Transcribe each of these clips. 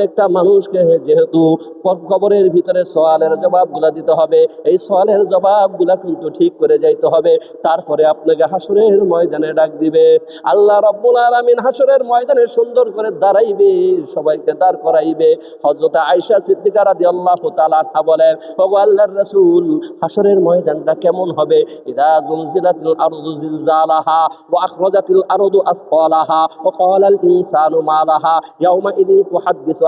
প্রত্যেকটা মানুষকে যেহেতু কবরের ভিতরে সওয়ালের জবাবগুলা দিতে হবে, এই সওয়ালের জবাবগুলা কিন্তু ঠিক করে যাইতে হবে। তারপরে আপনাকে হাসরের ময়দানে ডাক দিবে। আল্লাহ রব্বুল আলামিন হাসরের ময়দানে সুন্দর করে দাঁড়াইবে, সবাইকে দাঁড় করাইবে। হযরত আয়েশা সিদ্দিকা রাদিয়াল্লাহু তাআলা আনহা বলেন, ওগো আল্লাহর রাসূল, হাসরের ময়দানটা কেমন হবে? ইদা জুলজিলাতিল আরদু জিলজালাহা ওয়া আখরাজাতিল আরদু আসফালাহা ওয়া ক্বালাল ইনসানু মা লাহা ইয়াউমা ইদিন তুহাদ্দিসু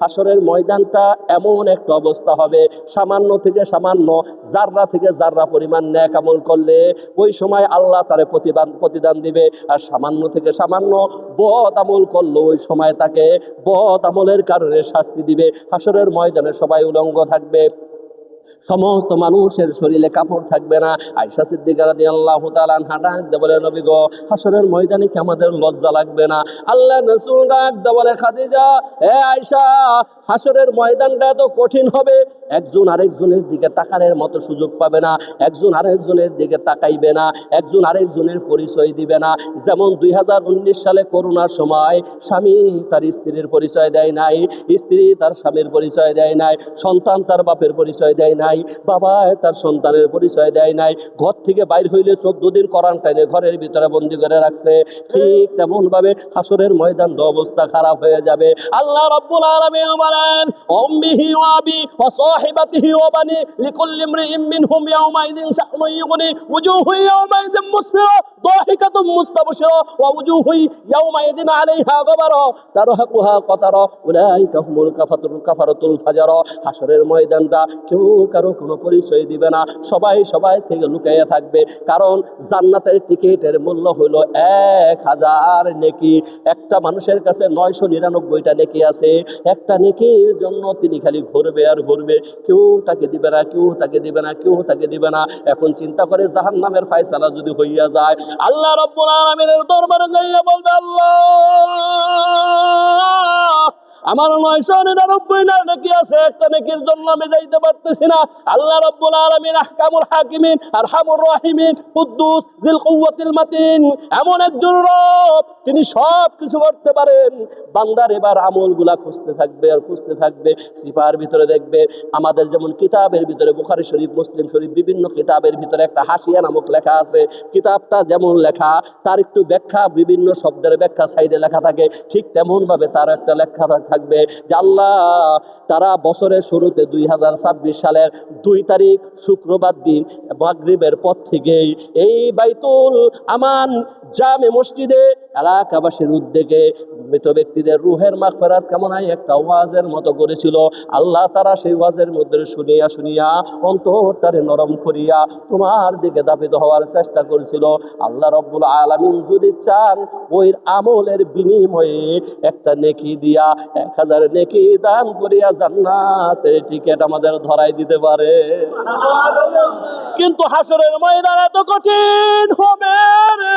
হাসরের ময়দানটা এমন একটা অবস্থা হবে। সামান্য থেকে সামান্য জাররা থেকে জাররা পরিমাণ ন্যাক আমল করলে ওই সময় আল্লাহ তারে প্রতিদান প্রতিদান দিবে। আর সামান্য থেকে সামান্য বদ আমল করল ওই সময় তাকে বদ আমলের কারণে শাস্তি দিবে। হাসরের ময়দানে সবাই উলঙ্গ থাকবে। সমস্ত মানুষের শরীরে কাপড় থাকবে না। আয়সা সিদ্দিকা রাদিয়াল্লাহু তাআলা আনহা ডাক দিয়ে বলে, নবী গো, হাসরের ময়দানে কি আমাদের লজ্জা লাগবে না? আল্লাহ রাসূল ডাক দিয়ে বলে, খাদিজা হে আয়সা হাসরের ময়দানটা এত কঠিন হবে। একজন আরেকজনের দিকে তাকানোর মতো সুযোগ পাবে না। একজন আরেকজনের দিকে তাকাইবে না। একজন আরেকজনের পরিচয় দিবে না। যেমন দুই হাজার উনিশ সালে করোনার সময় স্বামী তার স্ত্রীর পরিচয় দেয় নাই, স্ত্রী তার স্বামীর পরিচয় দেয় নাই, সন্তান তার বাপের পরিচয় দেয় নাই নাই, বাবা তার সন্তানের পরিচয় দেয় নাই, ঘর থেকে বাইর হইলে চোদ্দ দিন করান ঘরের ভিতরে বন্দি করে রাখছে। ঠিক তেমনভাবে হাসরের ময়দান অবস্থা খারাপ হয়ে যাবে। আল্লাহ রব্বুল আলামিন বলেন উম্মিহি ওয়া ওয়া সাহিবাতিহি ওয়া বানি লিকুল্লি ইমরিইন মিনহুম ইয়াওমাইদিন উজুহু ইয়াওমাইদিন মুসফিরা দাহিকাতুম মুস্তাবশিরা ওয়া উজুহু ইয়াওমাইদিন আলাইহা তারহাকুহা উলাইকা হুমুল কাফাতুল কাফারাতুল ফাজারা। হাসরের ময়দানটা কেউ কারও কোনো পরিচয় দিবে না। সবাই সবাই থেকে লুকাইয়া থাকবে। কারণ জান্নাতের টিকিটের মূল্য হলো এক হাজার নেকি। একটা মানুষের কাছে নয়শো নিরানব্বইটা নেকি আছে। একটা নেকির জন্য তিনি খালি ঘুরবে আর ঘুরবে। কেউ তাকে দিবে না, কেউ তাকে দিবে না, কেউ তাকে দিবে না। এখন চিন্তা করে জাহান নামের ফায়সালা যদি হইয়া যায়, আল্লাহ রব্বুল আলামিনের দরবারে যাইয়া বলবে, আল্লাহ! আমার নয়শো নিরানব্বই না নাকি আছে? একটা নেকির জন্য আমি যাইতে পারতেছি না। আল্লাহ রব্বুল আলামিন আহকামুল হাকিমিন, আরহামুর রাহিমিন, কুদ্দুস দিল মাতিন, এমন একজন রব, তিনি সব কিছু করতে পারেন। বান্দার এবার আমলগুলা খুঁজতে থাকবে আর খুঁজতে থাকবে। সিফার ভিতরে দেখবে, আমাদের যেমন কিতাবের ভিতরে, বুখারি শরীফ, মুসলিম শরীফ, বিভিন্ন কিতাবের ভিতরে একটা হাসিয়া নামক লেখা আছে। কিতাবটা যেমন লেখা, তার একটু ব্যাখ্যা, বিভিন্ন শব্দের ব্যাখ্যা সাইডে লেখা থাকে, ঠিক তেমন ভাবে তার একটা লেখা থাকবে যে আল্লাহ, তারা বছরের শুরুতে দুই হাজার ছাব্বিশ সালের দুই তারিখ শুক্রবার দিন মাগরিবের পর থেকেই এই বাইতুল আমান জামে মসজিদে এলাকাবাসীর উদ্যোগে মৃত ব্যক্তিদের রুহের মাগফিরাত কামনায় একটা ওয়াজের মতো করেছিল। আল্লাহ তারা সেই ওয়াজের মধ্যে শুনিয়া শুনিয়া অন্তরটারে নরম করিয়া তোমার দিকে দাবিত হওয়ার চেষ্টা করেছিল। আল্লাহ রব্বুল আলামিন যদি চান ওই আমলের বিনিময়ে একটা নেকি দিয়া এক হাজার নেকি দান করিয়া জান্নাতের টিকিট আমাদের ধরাই দিতে পারে। কিন্তু হাসরের ময়দান এত কঠিন হবে রে।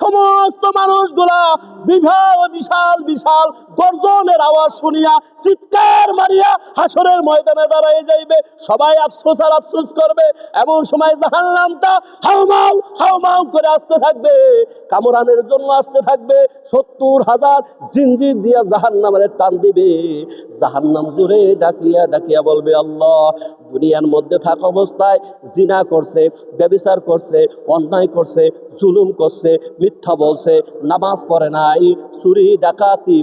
সমস্ত মানুষগুলা বিশাল বিশাল বিশাল গর্জনের আওয়াজ শুনিয়া চিৎকার মারিয়া হাসরের ময়দানে দাঁড়ায় যাইবে। সবাই আফসোস আর আফসোস করবে। এমন সময় জাহান্নামটা হাউমাউ হাউমাউ করে আসতে থাকবে। কামরানের জন্য আসতে থাকবে। সত্তর হাজার জিনজির দিয়া জাহান্নামের টান দিবে। জাহান্নাম জুড়ে ডাকিয়া ডাকিয়া বলবে, আল্লাহ, দুনিয়ার মধ্যে থাকা অবস্থায় জিনা করছে, ব্যবিচার করছে, অন্যায় করছে, জুলুম করছে, মিথ্যা বলছে, নামাজ পড়ে নাই, চুরি, ডাকাতি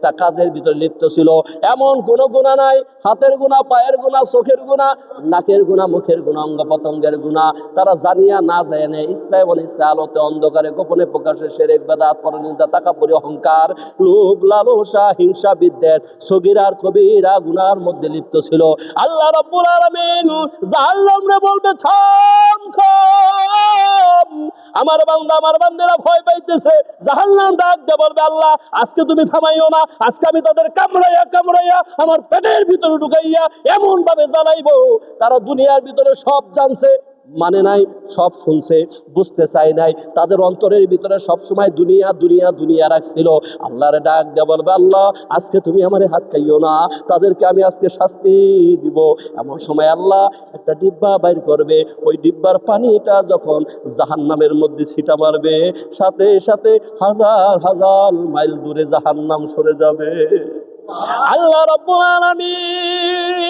প্রত্যেকটা কাজের ভিতরে লিপ্ত ছিল। এমন কোনো গুণা নাই, হাতের গুণা, পায়ের গুণা, চোখের গুণা, নাকের গুণা, মুখের গুণা অঙ্গ পতঙ্গের গুণা। তারা জানিয়া না যায় না, ইচ্ছায় অনিচ্ছা আলোতে অন্ধকারে গোপনে প্রকাশে সেরেক বেদাত পরনিন্দা টাকা পরি অহংকার, লোভ, লালসা, হিংসা বিদ্যের সগিরার কবিরা গুনার মধ্যে লিপ্ত ছিল। আল্লাহ রব্বুল আলামিন জাহান্নাম রে বলবে, থাম থাম। আমার বান্দা, আমার বান্দেরা ভয় পাইতেছে। জাহান্নাম ডাক দিয়ে বলবে, আল্লাহ, আজকে তুমি থামাইও না। আজকে আমি তাদের কামড়াইয়া কামড়াইয়া আমার পেটের ভিতরে ঢুকাইয়া এমন ভাবে জ্বালাইব, তারা দুনিয়ার ভিতরে সব জানছে। মানে নাই, সব শুনছে, বুঝতে চায় নাই। তাদের অন্তরের ভিতরে সব সময় দুনিয়া দুনিয়া দুনিয়া রাখছিল। আল্লাহর ডাক দিয়ে বলবে, আল্লাহ, আজকে তুমি আমার হাত খাইও না। তাদেরকে আমি আজকে শাস্তি দিব। এমন সময় আল্লাহ একটা ডিব্বা বাইর করবে। ওই ডিব্বার পানিটা যখন জাহান্নামের মধ্যে ছিটা মারবে, সাথে সাথে হাজার হাজার মাইল দূরে জাহান্নাম সরে যাবে। আল্লাহ রব্বুল আলামিন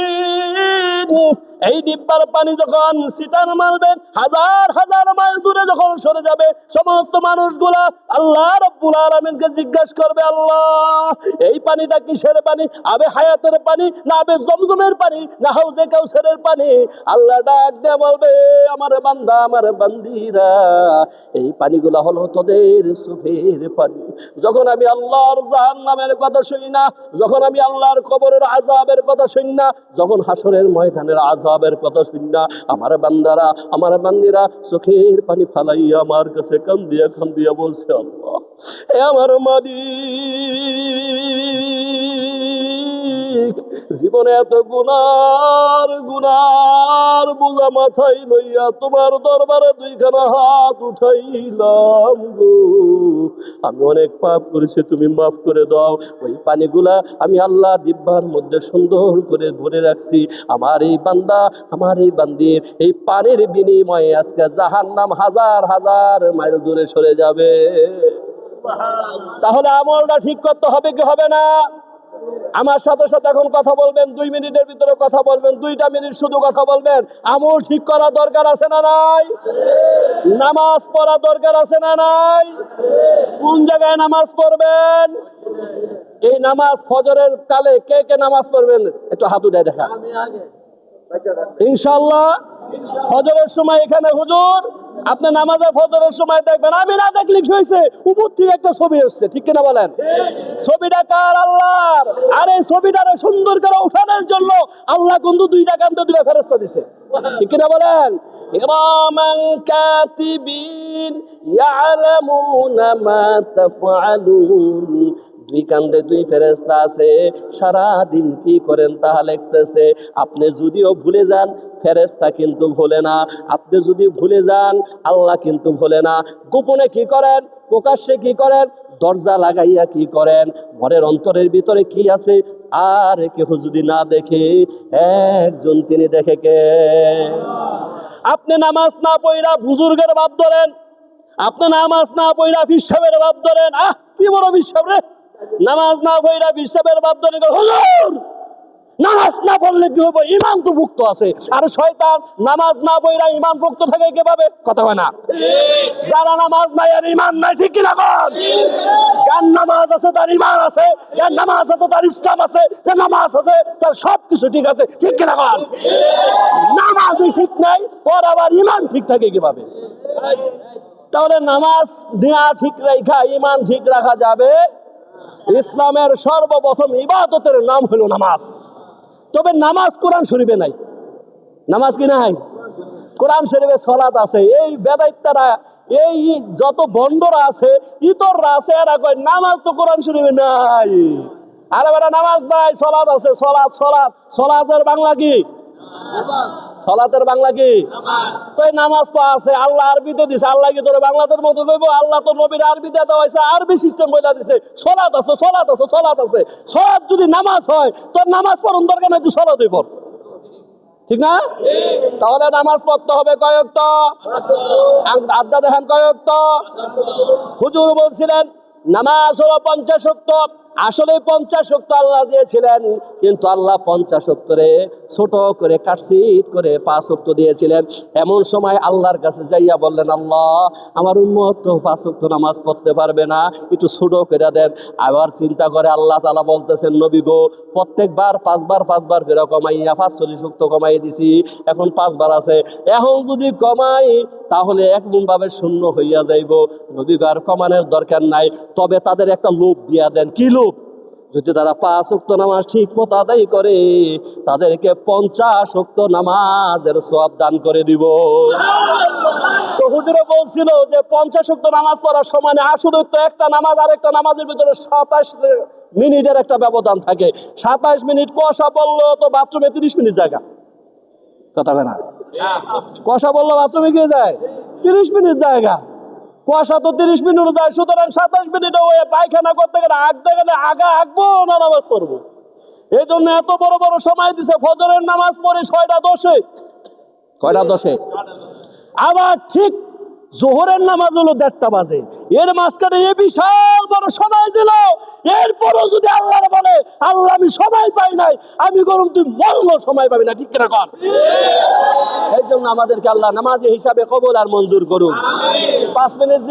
এই ডিব্বার পানি যখন সিটার মারবে, হাজার হাজার মাইল দূরে যখন সরে যাবে, সমস্ত মানুষগুলা আল্লাহ রব্বুল আলামিনকে জিজ্ঞাসা করবে, আল্লাহ, এই পানিটা কিসের পানি? আবে হায়াতের পানি না আবে জমজমের পানি না হাউজে কাউসারের পানি? আল্লাহ ডাক দিয়ে বলবে, আমার বান্দা, আমার বান্দিরা, এই পানিগুলা হলো তোদের সুখের পানি। যখন আমি আল্লাহর জাহান্নামের কথা শুনি না, যখন আমি আল্লাহর কবরের আজাবের কথা শুনি না, যখন হাসরের ময়দানের আজাবের কথা শুননা আমার বান্দারা, আমার বান্দিরা, চোখের পানি ফালাইয়া আমার কাছে কান দিয়া বলছে, আল্লাহ, এ আমার মালিক জীবনে এত গুনার গুনার বোঝা মাথায় লইয়া তোমার দরবারে দুইখানা হাত উঠাইলাম গো। আমি অনেক পাপ করেছি, তুমি মাফ করে দাও। ওই পানিগুলা আমি আল্লাহ ডিব্বার মধ্যে সুন্দর করে ভরে রাখছি। আমার এই বান্দা, আমার এই বান্দির এই পানির বিনিময়ে আজকে জাহান্নাম হাজার হাজার মাইল দূরে সরে যাবে। তাহলে আমলটা ঠিক করতে হবে কি হবে না? আমার সাথে সাথে এখন কথা বলবেন, দুই মিনিটের ভিতরে কথা বলবেন, দুইটা মিনিট শুধু কথা বলবেন। আমল ঠিক করা দরকার আছে না নাই? নামাজ পড়া দরকার আছে না নাই? কোন জায়গায় নামাজ পড়বেন? এই নামাজ ফজরের কালে কে কে নামাজ পড়বেন? একটু হাত উঠে দেখা। ইনশাল্লাহ ফজরের সময় এখানে হুজুর আপনি নামাজে ফজরের সময় দেখবেন। আমি না দেখলে কি হয়েছে? উপর থেকে একটা ছবি এসছে, ঠিক কিনা বলেন? ছবিটা কার? আল্লাহর। আর এই ছবিটারে সুন্দর করে উঠানোর জন্য আল্লাহ কিন্তু দুইটা কান্ত দুইটা ফেরস্তা দিছে। ঠিক কিনা বলেন? ইমামান কাতিবিন ইয়ালামুনা মা তাফআলুন। দুই কান্দে দুই ফেরেস্তা আছে সারা দিন কি করেন তাহা লিখতেছে। আপনি যদিও ভুলে যান ফেরেস্তা কিন্তু ভোলে না। আপনি যদি ভুলে যান, আল্লাহ কিন্তু ভোলে না। গোপনে কি করেন? প্রকাশ্যে কি করেন? দরজা লাগাইয়া কি করেন? ঘরের অন্তরের ভিতরে কি আছে? আর কেহ যদি না দেখে, একজন তিনি দেখে কে? আপনি নামাজ না পড়া বুজুর্গের বাদ ধরেন। আপনি নামাজ না পড়া বিশ্বাবের বাদ ধরেন। আহ, কি বড় বিশ্বাব রে! নামাজ না বিশ্বাবের বাদ ধরেন হুজুর! নামাজ না পড়লে কি হবে ইমান তো ভুক্ত আছে। আর শয়তান নামাজ না পড়া ইমান ভুক্ত থাকে কীভাবে? কথা হয় না। যারা নামাজ নাই আর ইমান নাই, ঠিক কিনা কর যার নামাজ আছে, তার ইমান আছে। যার নামাজ আছে, তার ইসলাম আছে। যার নামাজ আছে, তার সব কিছু ঠিক আছে। ঠিক কিনা কর নামাজই ঠিক নাই, ওর আবার ইমান ঠিক থাকে কীভাবে? তাহলে নামাজ দেয়া ঠিক রেখা ইমান ঠিক রাখা যাবে ইসলামের সর্বপ্রথম ইবাদতের নাম হলো নামাজ। তবে নামাজ কোরআন শরীফে নাই। নামাজ কি নাই? কোরআন শরীফে সলাত আছে। এই বেদাইত্তারা এই যত বন্ডরা আছে, ইতররা আছে, এরা কয়, নামাজ তো কোরআন শরীফে নাই। আরে বেটা, নামাজ নাই সলাত আছে সলাত সলাত সলাতের বাংলা কি? সলাতের বাংলা কি? তো নামাজ তো আছে, আল্লাহ আরবিতে দিছে, আল্লাহ কি তোর বাংলাদের মতো কইবো? আল্লাহ তো নবীর আরবিতে দেওয়া হয়েছে, আরবি সিস্টেম বইলা দিছে। সলাত আছে সলাত আছে সলাত আছে। সলাত যদি নামাজ হয়, তোর নামাজ পড়ুন দরকার নাই তুই সলাতই পড় ঠিক না? তাহলে নামাজ পড়তে হবে কয়েক তো আড্ডা দেখেন কয়েক তো হুজুর বলছিলেন, নামাজ হলো পঞ্চাশ শক্ত আসলে পঞ্চাশ শক্ত আল্লাহ দিয়েছিলেন, কিন্তু আল্লাহ পঞ্চাশ শক্তরে ছোট করে কাটছিট করে পাঁচ শক্ত দিয়েছিলেন। এমন সময় আল্লাহর কাছে যাইয়া বললেন, আল্লাহ, আমার উন্মত তো পাঁচ শক্ত নামাজ পড়তে পারবে না, একটু ছোট করে দেন। আবার চিন্তা করে আল্লাহ তালা বলতেছেন, নবী গো, প্রত্যেকবার পাঁচবার পাঁচবার করে কমাইয়া পাঁচ চল্লিশ শক্ত কমাই দিছি, এখন পাঁচবার আছে। এখন যদি কমাই, তাহলে একমনভাবে শূন্য হইয়া যাইব। নদীগার কমানোর দরকার নাই, তবে তাদের একটা লোভ দিয়া দেন। কি লোভ? যদি তারা পাঁচ উক্ত নামাজ ঠিক মতো আদায় করে, তাদেরকে পঞ্চাশ উক্ত নামাজের সব দান করে দিব। তো হুজুরে বলছিল যে পঞ্চাশ উক্ত নামাজ পড়ার সমানে আসলে তো একটা নামাজ আর একটা নামাজের ভিতরে সাতাশ মিনিটের একটা ব্যবধান থাকে। সাতাশ মিনিট কষা বলল তো বাথরুমে তিরিশ মিনিট জায়গা। কথা না? কষা বলল বাথরুমে গিয়ে যায়, তিরিশ মিনিট জায়গা। কুয়াশা তো তিরিশ মিনিট যায় সুতরাং সাতাশ মিনিটে ওই পায়খানা করতে গেলে আঁকতে গেলে আগা আঁকবো না নামাজ পড়ব? এই জন্য এত বড় বড় সময় দিছে ফজরের নামাজ পড়ে ছয়টা দশে। কয়টা দশে? আবার ঠিক জোহরের নামাজ হলো দেড়টা বাজে। এর মাঝখানে এ বিশাল বড় সময় দিল এরপরও যদি আল্লাহ বলে আল্লাহ আমি সময় পাই নাই আমি গরম তুই মরলো সময় পাবি না। ঠিক কিনা কর এই জন্য আমাদেরকে আল্লাহ নামাজ হিসাবে কবল আর মঞ্জুর করুন। পাঁচ মিনিট